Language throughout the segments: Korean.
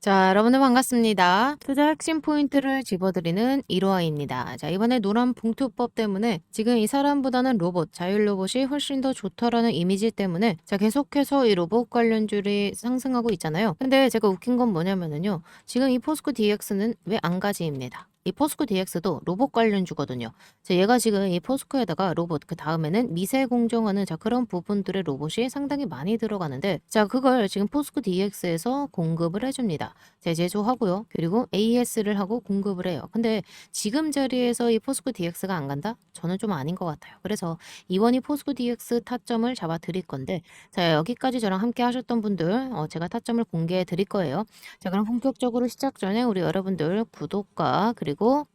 자, 여러분들 반갑습니다. 투자 핵심 포인트를 집어드리는 이로아입니다. 자, 이번에 노란 봉투법 때문에 지금 이 사람보다는 로봇, 자율 로봇이 훨씬 더 좋다라는 이미지 때문에 자, 계속해서 이 로봇 관련주들이 상승하고 있잖아요. 근데 제가 웃긴 건 뭐냐면은요. 지금 이 포스코 DX는 왜 안 가지입니다. 이 포스코 DX도 로봇 관련주거든요. 자, 얘가 지금 이 포스코에다가 로봇, 그 다음에는 미세 공정하는 자, 그런 부분들의 로봇이 상당히 많이 들어가는데, 자, 그걸 지금 포스코 DX에서 공급을 해줍니다. 자, 제조하고요. 그리고 AS를 하고 공급을 해요. 근데 지금 자리에서 이 포스코 DX가 안 간다? 저는 좀 아닌 것 같아요. 그래서 이번이 포스코 DX 타점을 잡아 드릴 건데, 자, 여기까지 저랑 함께 하셨던 분들, 어, 제가 타점을 공개해 드릴 거예요. 자, 그럼 본격적으로 시작 전에 우리 여러분들 구독과 그리고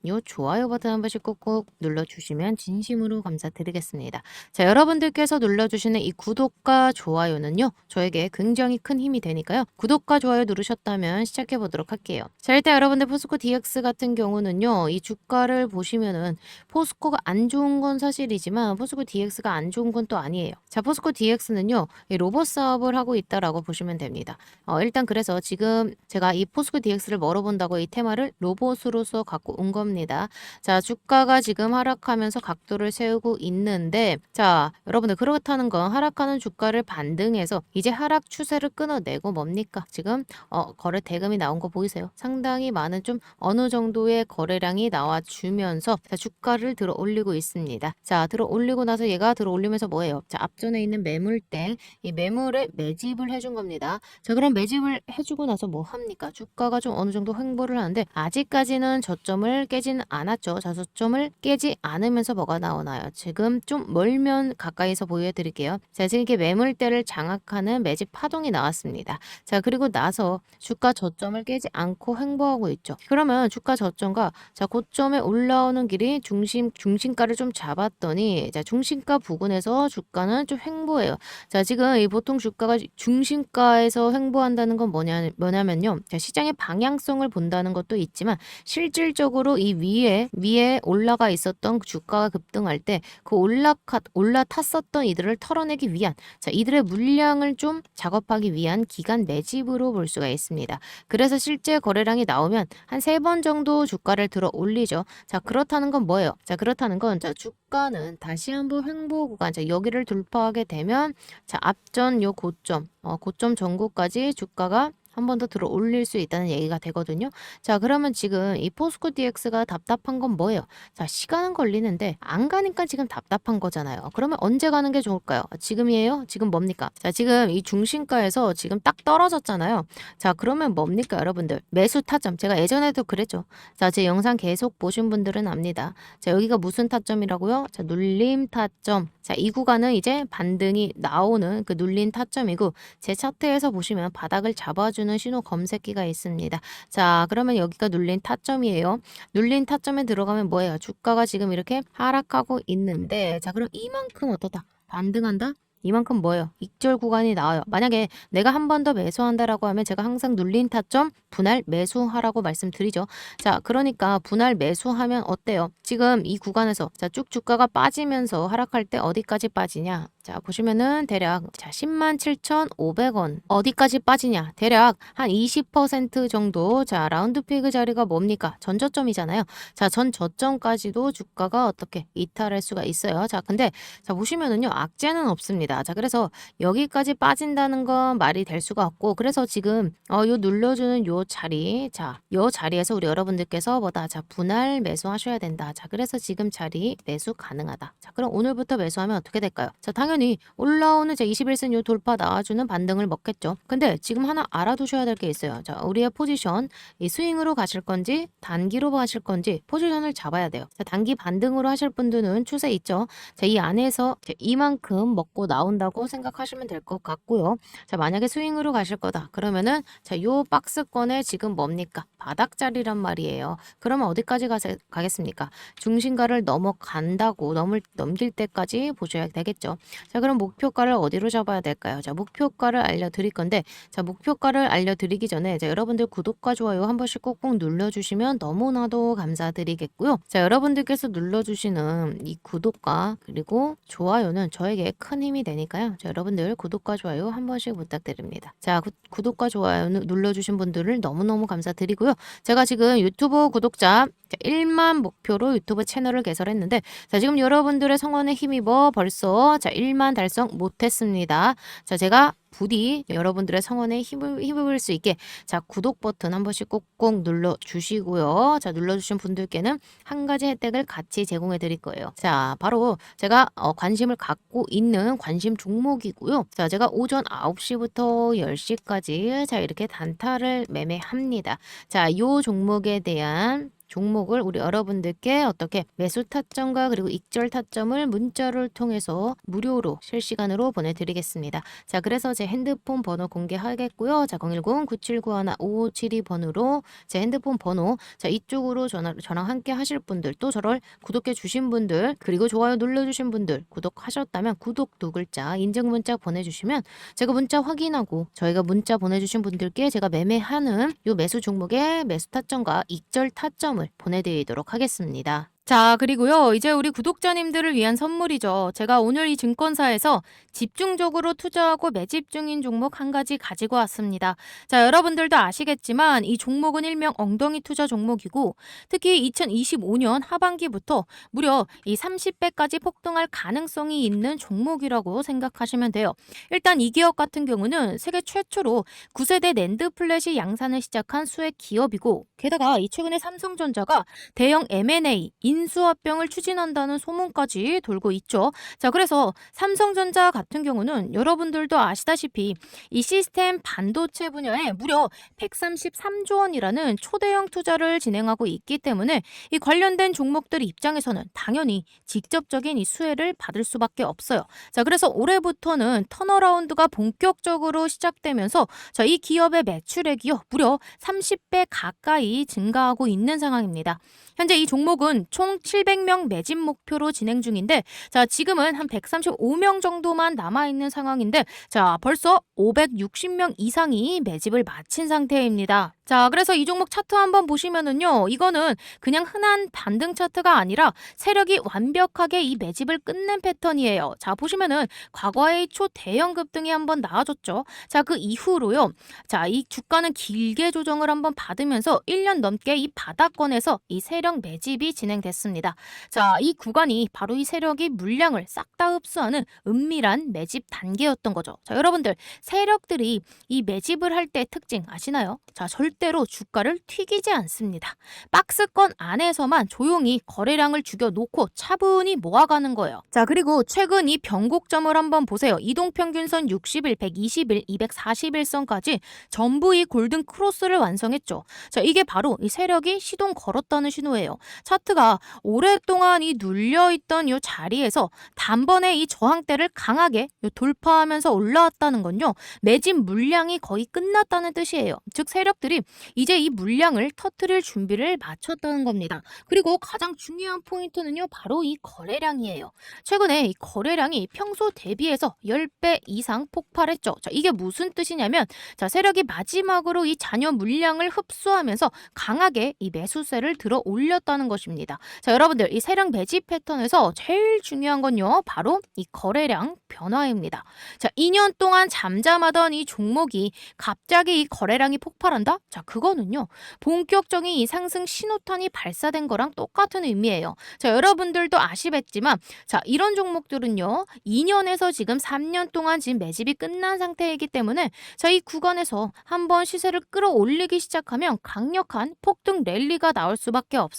요 좋아요 버튼 한 번씩 꾹꾹 눌러주시면 진심으로 감사드리겠습니다. 자, 여러분들께서 눌러주시는 이 구독과 좋아요는요, 저에게 굉장히 큰 힘이 되니까요. 구독과 좋아요 누르셨다면 시작해 보도록 할게요. 자, 일단 여러분들 포스코 DX 같은 경우는요, 이 주가를 보시면은 포스코가 안 좋은 건 사실이지만 포스코 DX가 안 좋은 건 또 아니에요. 자, 포스코 DX는요, 이 로봇 사업을 하고 있다라고 보시면 됩니다. 어, 일단 그래서 지금 제가 이 포스코 DX를 멀어본다고 이 테마를 로봇으로서 갖고 온 겁니다. 자, 주가가 지금 하락하면서 각도를 세우고 있는데, 자, 여러분들 그렇다는 건 하락하는 주가를 반등해서 이제 하락 추세를 끊어내고 뭡니까? 지금 어, 거래 대금이 나온 거 보이세요? 상당히 많은 좀 어느 정도의 거래량이 나와주면서 자, 주가를 들어 올리고 있습니다. 자, 들어 올리고 나서 얘가 들어 올리면서 뭐예요? 자, 앞전에 있는 매물대, 이 매물에 매집을 해준 겁니다. 자, 그럼 매집을 해주고 나서 뭐 합니까? 주가가 좀 어느 정도 횡보를 하는데 아직까지는 저점 을 깨지는 않았죠. 자, 저점을 깨지 않으면서 뭐가 나오나요? 지금 좀 멀면 가까이서 보여드릴게요. 자, 지금 이렇게 매물대를 장악하는 매집 파동이 나왔습니다. 자, 그리고 나서 주가 저점을 깨지 않고 횡보하고 있죠. 그러면 주가 저점과 자, 고점에 올라오는 길이 중심, 중심가를 좀 잡았더니 자, 중심가 부근에서 주가는 좀 횡보해요. 자, 지금 이 보통 주가가 중심가에서 횡보한다는 건 뭐냐, 뭐냐면요. 자, 시장의 방향성을 본다는 것도 있지만 실질적으로 이 위에, 위에 올라가 있었던 그 주가가 급등할 때 그 올라가, 올라탔었던 이들을 털어내기 위한 자, 이들의 물량을 좀 작업하기 위한 기간 매집으로 볼 수가 있습니다. 그래서 실제 거래량이 나오면 한 세 번 정도 주가를 들어 올리죠. 자, 그렇다는 건 뭐예요? 자, 그렇다는 건 자, 주가는 다시 한번 횡보 구간, 자, 여기를 돌파하게 되면 자, 앞전 요 고점, 어, 고점 전고까지 주가가 한 번 더 들어 올릴 수 있다는 얘기가 되거든요. 자, 그러면 지금 이 포스코 DX가 답답한 건 뭐예요? 자, 시간은 걸리는데 안 가니까 지금 답답한 거잖아요. 그러면 언제 가는 게 좋을까요? 지금이에요? 지금 뭡니까? 자, 지금 이 중심가에서 지금 딱 떨어졌잖아요. 자, 그러면 뭡니까, 여러분들? 매수 타점. 제가 예전에도 그랬죠. 자, 제 영상 계속 보신 분들은 압니다. 자, 여기가 무슨 타점이라고요? 자, 눌림 타점. 자, 이 구간은 이제 반등이 나오는 그 눌린 타점이고 제 차트에서 보시면 바닥을 잡아주는 신호 검색기가 있습니다. 자, 그러면 여기가 눌린 타점이에요. 눌린 타점에 들어가면 뭐예요? 주가가 지금 이렇게 하락하고 있는데 자, 그럼 이만큼 어떻다? 반등한다? 이만큼 뭐예요? 익절 구간이 나와요. 만약에 내가 한 번 더 매수한다라고 하면 제가 항상 눌린 타점 분할 매수하라고 말씀드리죠. 자, 그러니까 분할 매수하면 어때요? 지금 이 구간에서 자, 쭉 주가가 빠지면서 하락할 때 어디까지 빠지냐? 자, 보시면은 대략 자, 10만 7,500원. 어디까지 빠지냐? 대략 한 20% 정도. 자, 라운드 피그 자리가 뭡니까? 전 저점이잖아요. 자, 전 저점까지도 주가가 어떻게 이탈할 수가 있어요. 자, 근데 자, 보시면은요. 악재는 없습니다. 자, 그래서 여기까지 빠진다는 건 말이 될 수가 없고 그래서 지금 어, 요 눌러주는 요 자리. 자, 요 자리에서 우리 여러분들께서 뭐다? 자, 분할 매수하셔야 된다. 자, 그래서 지금 자리 매수 가능하다. 자, 그럼 오늘부터 매수하면 어떻게 될까요? 자, 당연히 올라오는 제 21선 요 돌파 나와주는 반등을 먹겠죠. 근데 지금 하나 알아두셔야 될 게 있어요. 자, 우리의 포지션 이 스윙으로 가실 건지 단기로 가실 건지 포지션을 잡아야 돼요. 자, 단기 반등으로 하실 분들은 추세 있죠. 자, 이 안에서 이만큼 먹고 나온다고 생각하시면 될 것 같고요. 자, 만약에 스윙으로 가실 거다. 그러면은 자, 요 박스권에 지금 뭡니까? 바닥 자리란 말이에요. 그러면 어디까지 가세, 가겠습니까? 중심가를 넘어간다고 넘을, 넘길 때까지 보셔야 되겠죠. 자, 그럼 목표가를 어디로 잡아야 될까요? 자, 목표가를 알려드릴 건데, 자, 목표가를 알려드리기 전에, 자, 여러분들 구독과 좋아요 한 번씩 꼭꼭 눌러주시면 너무나도 감사드리겠고요. 자, 여러분들께서 눌러주시는 이 구독과 그리고 좋아요는 저에게 큰 힘이 되니까요. 자, 여러분들 구독과 좋아요 한 번씩 부탁드립니다. 자, 구, 구독과 좋아요 눌러주신 분들을 너무너무 감사드리고요. 제가 지금 유튜브 구독자 1만 목표로 유튜브 채널을 개설했는데 자 지금 여러분들의 성원에 힘입어 벌써 자 1만 달성 못했습니다. 자 제가 부디 여러분들의 성원에 힘을 힘을 수 있게 자 구독 버튼 한 번씩 꼭꼭 눌러 주시고요. 자 눌러 주신 분들께는 한 가지 혜택을 같이 제공해 드릴 거예요. 자 바로 제가 어, 관심을 갖고 있는 관심 종목이고요. 자 제가 오전 9시부터 10시까지 자 이렇게 단타를 매매합니다. 자요 종목에 대한 종목을 우리 여러분들께 어떻게 매수 타점과 그리고 익절 타점을 문자를 통해서 무료로 실시간으로 보내드리겠습니다. 자, 그래서 제 핸드폰 번호 공개하겠고요. 자, 010-9791-5572 번호로 제 핸드폰 번호 자, 이쪽으로 전화, 저랑 함께 하실 분들 또 저를 구독해 주신 분들 그리고 좋아요 눌러주신 분들 구독하셨다면 구독 두 글자 인증 문자 보내주시면 제가 문자 확인하고 저희가 문자 보내주신 분들께 제가 매매하는 요 매수 종목의 매수 타점과 익절 타점을 보내드리도록 하겠습니다. 자, 그리고요. 이제 우리 구독자님들을 위한 선물이죠. 제가 오늘 이 증권사에서 집중적으로 투자하고 매집 중인 종목 한 가지 가지고 왔습니다. 자, 여러분들도 아시겠지만 이 종목은 일명 엉덩이 투자 종목이고 특히 2025년 하반기부터 무려 이 30배까지 폭등할 가능성이 있는 종목이라고 생각하시면 돼요. 일단 이 기업 같은 경우는 세계 최초로 9세대 낸드 플랫이 양산을 시작한 수액 기업이고 게다가 이 최근에 삼성전자가 대형 M&A 인수합병을 추진한다는 소문까지 돌고 있죠. 자, 그래서 삼성전자 같은 경우는 여러분들도 아시다시피 이 시스템 반도체 분야에 무려 133조 원이라는 초대형 투자를 진행하고 있기 때문에 이 관련된 종목들 입장에서는 당연히 직접적인 이 수혜를 받을 수밖에 없어요. 자, 그래서 올해부터는 턴어라운드가 본격적으로 시작되면서 자, 이 기업의 매출액이요. 무려 30배 가까이 증가하고 있는 상황입니다. 현재 이 종목은 총 700명 매집 목표로 진행 중인데 자 지금은 한 135명 정도만 남아 있는 상황인데 자 벌써 560명 이상이 매집을 마친 상태입니다. 자, 그래서 이 종목 차트 한번 보시면은요, 이거는 그냥 흔한 반등 차트가 아니라 세력이 완벽하게 이 매집을 끝낸 패턴이에요. 자, 보시면은 과거의 초대형 급등이 한번 나와줬죠. 자, 그 이후로요, 자, 이 주가는 길게 조정을 한번 받으면서 1년 넘게 이 바닥권에서 이 세력 매집이 진행됐습니다. 자, 이 구간이 바로 이 세력이 물량을 싹 다 흡수하는 은밀한 매집 단계였던 거죠. 자, 여러분들, 세력들이 이 매집을 할 때 특징 아시나요? 자, 절대로 주가를 튀기지 않습니다. 박스권 안에서만 조용히 거래량을 죽여놓고 차분히 모아가는 거예요. 자, 그리고 최근 이 변곡점을 한번 보세요. 이동평균선 60일, 120일, 241선까지 전부 이 골든 크로스를 완성했죠. 자, 이게 바로 이 세력이 시동 걸었다는 신호예요. 차트가 오랫동안 이 눌려있던 이 자리에서 단번에 이 저항대를 강하게 돌파하면서 올라왔다는 건요. 매집 물량이 거의 끝났다는 뜻이에요. 즉 세력들이 이제 이 물량을 터트릴 준비를 마쳤다는 겁니다. 그리고 가장 중요한 포인트는요. 바로 이 거래량이에요. 최근에 이 거래량이 평소 대비해서 10배 이상 폭발했죠. 자, 이게 무슨 뜻이냐면 자, 세력이 마지막으로 이 잔여 물량을 흡수하면서 강하게 이 매수세를 들어 올렸 다는 것입니다. 자, 여러분들 이 세력 매집 패턴에서 제일 중요한 건요. 바로 이 거래량 변화입니다. 자, 2년 동안 잠잠하던 이 종목이 갑자기 이 거래량이 폭발한다? 자, 그거는요. 본격적인 이 상승 신호탄이 발사된 거랑 똑같은 의미예요. 자, 여러분들도 아시겠지만 자, 이런 종목들은요. 2년에서 지금 3년 동안 지금 매집이 끝난 상태이기 때문에 자, 이 구간에서 한번 시세를 끌어올리기 시작하면 강력한 폭등 랠리가 나올 수밖에 없습니다.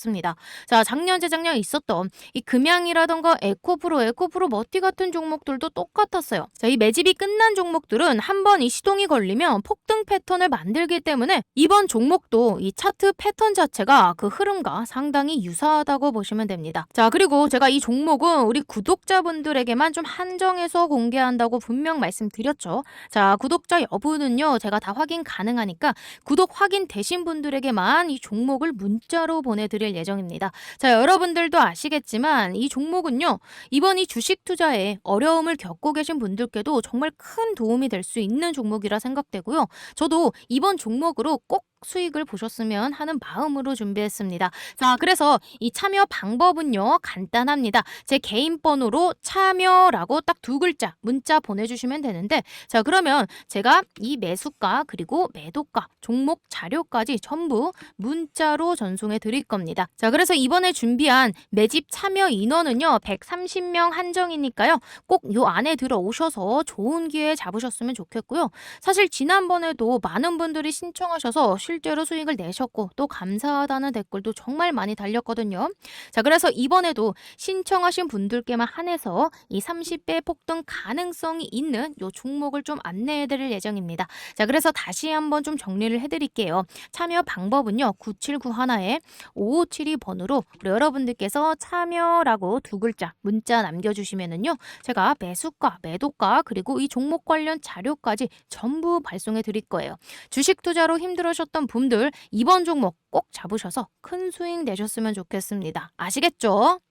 자, 작년 재작년 있었던 이 금양이라던가 에코프로, 에코프로 머티 같은 종목들도 똑같았어요. 자, 이 매집이 끝난 종목들은 한 번 이 시동이 걸리면 폭등 패턴을 만들기 때문에 이번 종목도 이 차트 패턴 자체가 그 흐름과 상당히 유사하다고 보시면 됩니다. 자, 그리고 제가 이 종목은 우리 구독자분들에게만 좀 한정해서 공개한다고 분명 말씀드렸죠. 자, 구독자 여부는요, 제가 다 확인 가능하니까 구독 확인 되신 분들에게만 이 종목을 문자로 보내드릴 예정입니다. 자, 자, 여러분들도 아시겠지만 이 종목은요. 이번 이 주식 투자에 어려움을 겪고 계신 분들께도 정말 큰 도움이 될 수 있는 종목이라 생각되고요. 저도 이번 종목으로 꼭 수익을 보셨으면 하는 마음으로 준비했습니다. 자, 그래서 이 참여 방법은요. 간단합니다. 제 개인 번호로 참여라고 딱 두 글자 문자 보내주시면 되는데 자, 그러면 제가 이 매수가 그리고 매도가 종목 자료까지 전부 문자로 전송해 드릴 겁니다. 자, 그래서 이번에 준비한 매집 참여 인원은요. 130명 한정이니까요. 꼭 요 안에 들어오셔서 좋은 기회 잡으셨으면 좋겠고요. 사실 지난번에도 많은 분들이 신청하셔서 실제로 수익을 내셨고 또 감사하다는 댓글도 정말 많이 달렸거든요. 자, 그래서 이번에도 신청하신 분들께만 한해서 이 30배 폭등 가능성이 있는 요 종목을 좀 안내해 드릴 예정입니다. 자, 그래서 다시 한번 좀 정리를 해 드릴게요. 참여 방법은요. 9791에 5572번으로 우리 여러분들께서 참여라고 두 글자 문자 남겨 주시면은요. 제가 매수가, 매도가 그리고 이 종목 관련 자료까지 전부 발송해 드릴 거예요. 주식 투자로 힘들 으셨던 분들 이번 종목 꼭 잡으셔서 큰 수익 내셨으면 좋겠습니다. 아시겠죠?